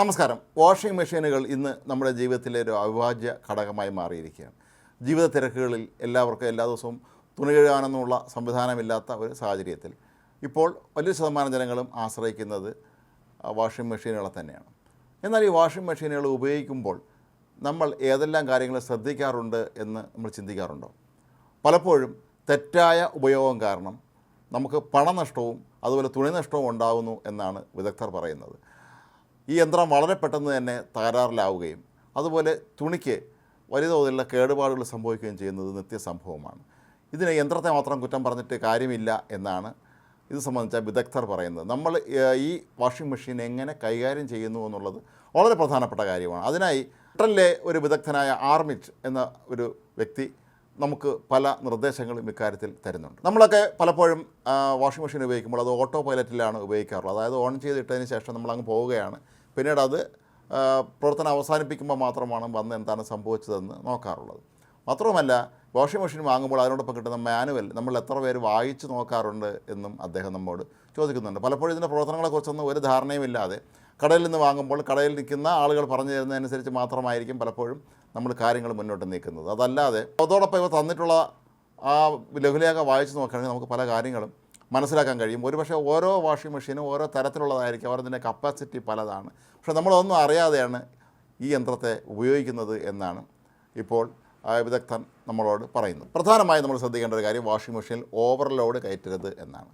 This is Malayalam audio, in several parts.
നമസ്കാരം. വാഷിംഗ് മെഷീനുകൾ ഇന്ന് നമ്മുടെ ജീവിതത്തിലെ ഒരു അവിഭാജ്യ ഘടകമായി മാറിയിരിക്കുകയാണ്. ജീവിത തിരക്കുകളിൽ എല്ലാവർക്കും എല്ലാ ദിവസവും തുണി കഴുകാനെന്നുള്ള സംവിധാനമില്ലാത്ത ഒരു സാഹചര്യത്തിൽ ഇപ്പോൾ വലിയ ശതമാനം ജനങ്ങളും ആശ്രയിക്കുന്നത് വാഷിംഗ് മെഷീനുകളെ തന്നെയാണ്. എന്നാൽ ഈ വാഷിംഗ് മെഷീനുകൾ ഉപയോഗിക്കുമ്പോൾ നമ്മൾ ഏതെല്ലാം കാര്യങ്ങൾ ശ്രദ്ധിക്കാറുണ്ട് എന്ന് നമ്മൾ ചിന്തിക്കാറുണ്ടോ? പലപ്പോഴും തെറ്റായ ഉപയോഗം കാരണം നമുക്ക് പണനഷ്ടവും അതുപോലെ തുണി നഷ്ടവും ഉണ്ടാകുന്നു എന്നാണ് വിദഗ്ധർ പറയുന്നത്. ഈ യന്ത്രം വളരെ പെട്ടെന്ന് തന്നെ തകരാറിലാവുകയും അതുപോലെ തുണിക്ക് വലിയ തോതിലുള്ള കേടുപാടുകൾ സംഭവിക്കുകയും ചെയ്യുന്നത് നിത്യസംഭവമാണ്. ഇതിന് യന്ത്രത്തെ മാത്രം കുറ്റം പറഞ്ഞിട്ട് കാര്യമില്ല എന്നാണ് ഇത് സംബന്ധിച്ച വിദഗ്ധർ പറയുന്നത്. നമ്മൾ ഈ വാഷിംഗ് മെഷീൻ എങ്ങനെ കൈകാര്യം ചെയ്യുന്നു എന്നുള്ളത് വളരെ പ്രധാനപ്പെട്ട കാര്യമാണ്. അതിനായി ബ്രിട്ടനിലെ ഒരു വിദഗ്ധനായ ആർമിറ്റ് എന്ന ഒരു വ്യക്തി നമുക്ക് പല നിർദ്ദേശങ്ങളും ഇക്കാര്യത്തിൽ തരുന്നുണ്ട്. നമ്മളൊക്കെ പലപ്പോഴും വാഷിംഗ് മെഷീൻ ഉപയോഗിക്കുമ്പോൾ അത് ഓട്ടോ പൈലറ്റിലാണ് ഉപയോഗിക്കാറുള്ളത്. അതായത് ഓൺ ചെയ്തിട്ടതിന് ശേഷം നമ്മൾ അങ്ങ് പോവുകയാണ്. പിന്നീട് അത് പ്രവർത്തനം അവസാനിപ്പിക്കുമ്പോൾ മാത്രമാണ് വന്ന് എന്താണ് സംഭവിച്ചതെന്ന് നോക്കാറുള്ളത്. മാത്രവുമല്ല വാഷിംഗ് മെഷീൻ വാങ്ങുമ്പോൾ അതിനോടൊപ്പം കിട്ടുന്ന മാനുവൽ നമ്മൾ എത്ര പേര് വായിച്ച് നോക്കാറുണ്ട് എന്നും അദ്ദേഹം നമ്മോട് ചോദിക്കുന്നുണ്ട്. പലപ്പോഴും ഇതിന്റെ പ്രവർത്തനങ്ങളെക്കുറിച്ചൊന്നും ഒരു ധാരണയുമില്ലാതെ കടയിൽ നിന്ന് വാങ്ങുമ്പോൾ കടയിൽ നിൽക്കുന്ന ആളുകൾ പറഞ്ഞു തരുന്നതനുസരിച്ച് മാത്രമായിരിക്കും പലപ്പോഴും നമ്മൾ കാര്യങ്ങൾ മുന്നോട്ട് നീക്കുന്നത്. അതല്ലാതെ അതോടൊപ്പം ഇവ തന്നിട്ടുള്ള ആ ലഘുലേഖ വായിച്ച് നോക്കുകയാണെങ്കിൽ നമുക്ക് പല കാര്യങ്ങളും മനസ്സിലാക്കാൻ കഴിയും. ഒരുപക്ഷെ ഓരോ വാഷിംഗ് മെഷീനും ഓരോ തരത്തിലുള്ളതായിരിക്കും. അവരതിന്റെ കപ്പാസിറ്റി പലതാണ്. പക്ഷേ നമ്മളൊന്നും അറിയാതെയാണ് ഈ യന്ത്രത്തെ ഉപയോഗിക്കുന്നത് എന്നാണ് ഇപ്പോൾ വിദഗ്ധൻ നമ്മളോട് പറയുന്നത് പ്രധാനമായും നമ്മൾ ശ്രദ്ധിക്കേണ്ട ഒരു കാര്യം വാഷിംഗ് മെഷീനിൽ ഓവർലോഡ് കയറ്റരുത് എന്നാണ്.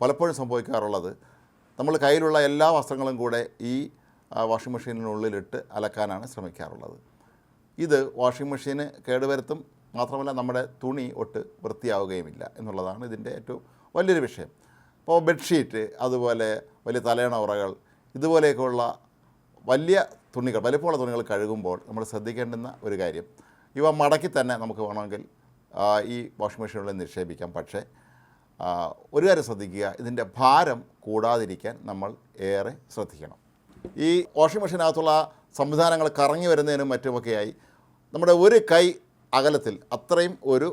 പലപ്പോഴും സംഭവിക്കാറുള്ളത് നമ്മൾ കയ്യിലുള്ള എല്ലാ വസ്ത്രങ്ങളും കൂടെ ഈ വാഷിംഗ് മെഷീനിനുള്ളിലിട്ട് അലക്കാനാണ് ശ്രമിക്കാറുള്ളത്. ഇത് വാഷിംഗ് മെഷീന് കേടുവരുത്തും മാത്രമല്ല നമ്മുടെ തുണി ഒട്ട് വൃത്തിയാവുകയുമില്ല എന്നുള്ളതാണ് ഇതിന്റെ ഏറ്റവും വലിയൊരു വിഷയം. ഇപ്പോൾ ബെഡ്ഷീറ്റ് അതുപോലെ വലിയ തലയണ ഉറകൾ ഇതുപോലെയൊക്കെയുള്ള വലിയ തുണികൾ വലിപ്പമുള്ള തുണികൾ കഴുകുമ്പോൾ നമ്മൾ ശ്രദ്ധിക്കേണ്ടുന്ന ഒരു കാര്യം. ഇവ മടക്കി തന്നെ നമുക്ക് വേണമെങ്കിൽ ഈ വാഷിംഗ് മെഷീനുള്ളിൽ നിക്ഷേപിക്കാം. പക്ഷേ ഒരു കാര്യം ശ്രദ്ധിക്കുക ഇതിന്റെ ഭാരം കൂടാതിരിക്കാൻ നമ്മൾ ഏറെ ശ്രദ്ധിക്കണം. ഈ വാഷിംഗ് മെഷീനകത്തുള്ള സംവിധാനങ്ങൾ കറങ്ങി വരുന്നതിനും മറ്റുമൊക്കെയായി നമ്മുടെ ഒരു കൈ അകലത്തിൽ അത്രയും ഒരു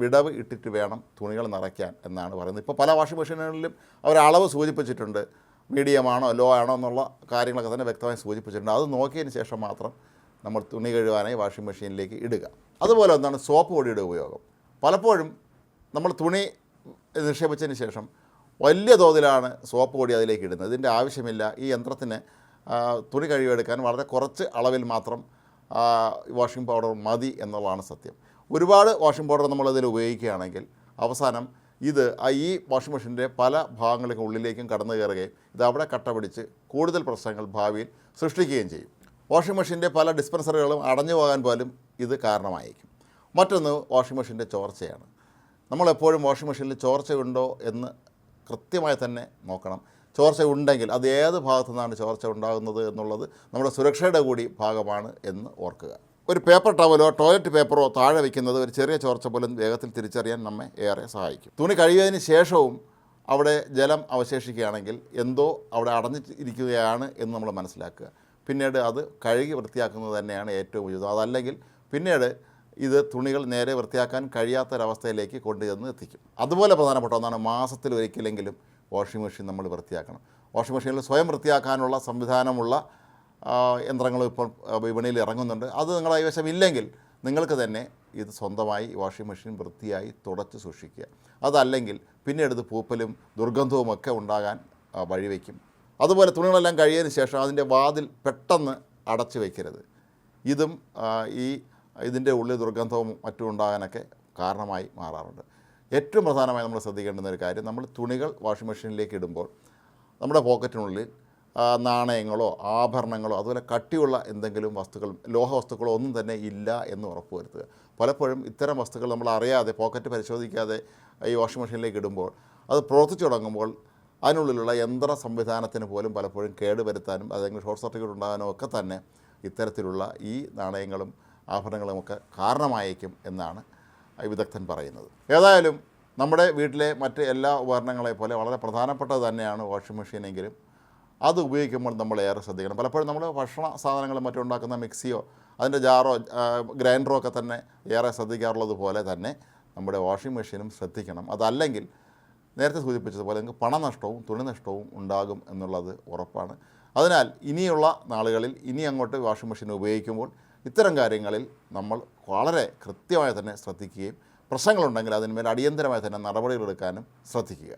വിടവ് ഇട്ടിട്ട് വേണം തുണികൾ നിറയ്ക്കാൻ എന്നാണ് പറയുന്നത്. ഇപ്പോൾ പല വാഷിംഗ് മെഷീനുകളിലും അവർ അളവ് സൂചിപ്പിച്ചിട്ടുണ്ട്. മീഡിയം ആണോ ലോ ആണോ എന്നുള്ള കാര്യങ്ങളൊക്കെ തന്നെ വ്യക്തമായി സൂചിപ്പിച്ചിട്ടുണ്ട്. അത് നോക്കിയതിന് ശേഷം മാത്രം നമ്മൾ തുണി കഴുകാനായി വാഷിംഗ് മെഷീനിലേക്ക് ഇടുക. അതുപോലെ ഒന്നാണ് സോപ്പ് പൊടിയുടെ ഉപയോഗം. പലപ്പോഴും നമ്മൾ തുണി നിക്ഷേപിച്ചതിന് ശേഷം വലിയ തോതിലാണ് സോപ്പ് പൊടി അതിലേക്ക് ഇടുന്നത്. ഇതിന്റെ ആവശ്യമില്ല. ഈ യന്ത്രത്തിന് തുണി കഴുകിയെടുക്കാൻ വളരെ കുറച്ച് അളവിൽ മാത്രം വാഷിംഗ് പൗഡർ മതി എന്നുള്ളതാണ് സത്യം. ഒരുപാട് വാഷിംഗ് പൗഡർ നമ്മളതിൽ ഉപയോഗിക്കുകയാണെങ്കിൽ അവസാനം ഇത് ഈ വാഷിംഗ് മെഷീന്റെ പല ഭാഗങ്ങളിലേക്കും ഉള്ളിലേക്കും കടന്നു കയറുകയും ഇത് അവിടെ കട്ട പിടിച്ച് കൂടുതൽ പ്രശ്നങ്ങൾ ഭാവിയിൽ സൃഷ്ടിക്കുകയും ചെയ്യും. വാഷിംഗ് മെഷീന്റെ പല ഡിസ്പെൻസറുകളും അടഞ്ഞു പോകാൻ പോലും ഇത് കാരണമായിരിക്കും മറ്റൊന്ന് വാഷിംഗ് മെഷീന്റെ ചോർച്ചയാണ്. നമ്മളെപ്പോഴും വാഷിംഗ് മെഷീനിൽ ചോർച്ചയുണ്ടോ എന്ന് കൃത്യമായി തന്നെ നോക്കണം. ചോർച്ച ഉണ്ടെങ്കിൽ അത് ഏത് ഭാഗത്തു നിന്നാണ് ചോർച്ച ഉണ്ടാകുന്നത് എന്നുള്ളത് നമ്മുടെ സുരക്ഷയുടെ കൂടി ഭാഗമാണ് എന്ന് ഓർക്കുക. ഒരു പേപ്പർ ടവലോ ടോയ്ലറ്റ് പേപ്പറോ താഴെ വയ്ക്കുന്നത് ഒരു ചെറിയ ചോർച്ച പോലും വേഗത്തിൽ തിരിച്ചറിയാൻ നമ്മെ ഏറെ സഹായിക്കും. തുണി കഴിയതിന് ശേഷവും അവിടെ ജലം അവശേഷിക്കുകയാണെങ്കിൽ എന്തോ അവിടെ അടഞ്ഞിരിക്കുകയാണ് എന്ന് നമ്മൾ മനസ്സിലാക്കുക. പിന്നീട് അത് കഴുകി വൃത്തിയാക്കുന്നത് തന്നെയാണ് ഏറ്റവും ഉചിതം. അതല്ലെങ്കിൽ പിന്നീട് ഇത് തുണികൾ നേരെ വൃത്തിയാക്കാൻ കഴിയാത്തൊരവസ്ഥയിലേക്ക് കൊണ്ടുചെന്ന് എത്തിക്കും. അതുപോലെ പ്രധാനപ്പെട്ട ഒന്നാണ് മാസത്തിൽ ഒരിക്കലെങ്കിലും വാഷിംഗ് മെഷീൻ നമ്മൾ വൃത്തിയാക്കണം. വാഷിംഗ് മെഷീനിൽ സ്വയം വൃത്തിയാക്കാനുള്ള സംവിധാനമുള്ള യന്ത്രങ്ങളും ഇപ്പോൾ വിപണിയിൽ ഇറങ്ങുന്നുണ്ട്. അത് നിങ്ങളുടെ കൈവശം ഇല്ലെങ്കിൽ നിങ്ങൾക്ക് തന്നെ ഇത് സ്വന്തമായി വാഷിംഗ് മെഷീൻ വൃത്തിയായി തുടച്ച് സൂക്ഷിക്കുക. അതല്ലെങ്കിൽ പിന്നീട് ഇത് പൂപ്പലും ദുർഗന്ധവും ഒക്കെ ഉണ്ടാകാൻ വഴിവെക്കും. അതുപോലെ തുണികളെല്ലാം കഴിയതിന് ശേഷം അതിന്റെ വാതിൽ പെട്ടെന്ന് അടച്ചു വയ്ക്കരുത് ഇതും ഈ ഇതിന്റെ ഉള്ളിൽ ദുർഗന്ധവും മറ്റും ഉണ്ടാകാനൊക്കെ കാരണമായി മാറാറുണ്ട്. ഏറ്റവും പ്രധാനമായി നമ്മൾ ശ്രദ്ധിക്കേണ്ടുന്ന ഒരു കാര്യം നമ്മൾ തുണികൾ വാഷിംഗ് മെഷീനിലേക്ക് ഇടുമ്പോൾ നമ്മുടെ പോക്കറ്റിനുള്ളിൽ നാണയങ്ങളോ ആഭരണങ്ങളോ അതുപോലെ കട്ടിയുള്ള എന്തെങ്കിലും വസ്തുക്കൾ ലോഹ വസ്തുക്കളോ ഒന്നും തന്നെ ഇല്ല എന്ന് ഉറപ്പുവരുത്തുക. പലപ്പോഴും ഇത്തരം വസ്തുക്കൾ നമ്മൾ അറിയാതെ പോക്കറ്റ് പരിശോധിക്കാതെ ഈ വാഷിംഗ് മെഷീനിലേക്ക് ഇടുമ്പോൾ അത് പ്രവർത്തിച്ചു തുടങ്ങുമ്പോൾ അതിനുള്ളിലുള്ള യന്ത്ര സംവിധാനത്തിന് പോലും പലപ്പോഴും കേടുവരുത്താനും അല്ലെങ്കിൽ ഷോർട്ട് സർട്ടിഫിക്കറ്റ് ഉണ്ടാകാനും ഒക്കെ തന്നെ ഇത്തരത്തിലുള്ള ഈ നാണയങ്ങളും ആഭരണങ്ങളും ഒക്കെ കാരണമായേക്കും എന്നാണ് വിദഗ്ധൻ പറയുന്നത്. ഏതായാലും നമ്മുടെ വീട്ടിലെ മറ്റ് എല്ലാ ഉപകരണങ്ങളെ പോലെ വളരെ പ്രധാനപ്പെട്ടത് തന്നെയാണ് വാഷിംഗ് മെഷീനെങ്കിലും അത് ഉപയോഗിക്കുമ്പോൾ നമ്മൾ ഏറെ ശ്രദ്ധിക്കണം. പലപ്പോഴും നമ്മൾ ഭക്ഷണ സാധനങ്ങളും മറ്റും ഉണ്ടാക്കുന്ന മിക്സിയോ അതിന്റെ ജാറോ ഗ്രൈൻഡറോ ഒക്കെ തന്നെ ഏറെ ശ്രദ്ധിക്കാറുള്ളത് പോലെ തന്നെ നമ്മുടെ വാഷിംഗ് മെഷീനും ശ്രദ്ധിക്കണം. അതല്ലെങ്കിൽ നേരത്തെ സൂചിപ്പിച്ചതുപോലെ നിങ്ങൾക്ക് പണനഷ്ടവും തുണി നഷ്ടവും ഉണ്ടാകും എന്നുള്ളത് ഉറപ്പാണ്. അതിനാൽ ഇനിയുള്ള നാളുകളിൽ ഇനി അങ്ങോട്ട് വാഷിംഗ് മെഷീൻ ഉപയോഗിക്കുമ്പോൾ ഇത്തരം കാര്യങ്ങളിൽ നമ്മൾ വളരെ കൃത്യമായി തന്നെ ശ്രദ്ധിക്കുകയും പ്രശ്നങ്ങളുണ്ടെങ്കിൽ അതിന്മേൽ അടിയന്തരമായി തന്നെ നടപടികളെടുക്കാനും ശ്രദ്ധിക്കുക.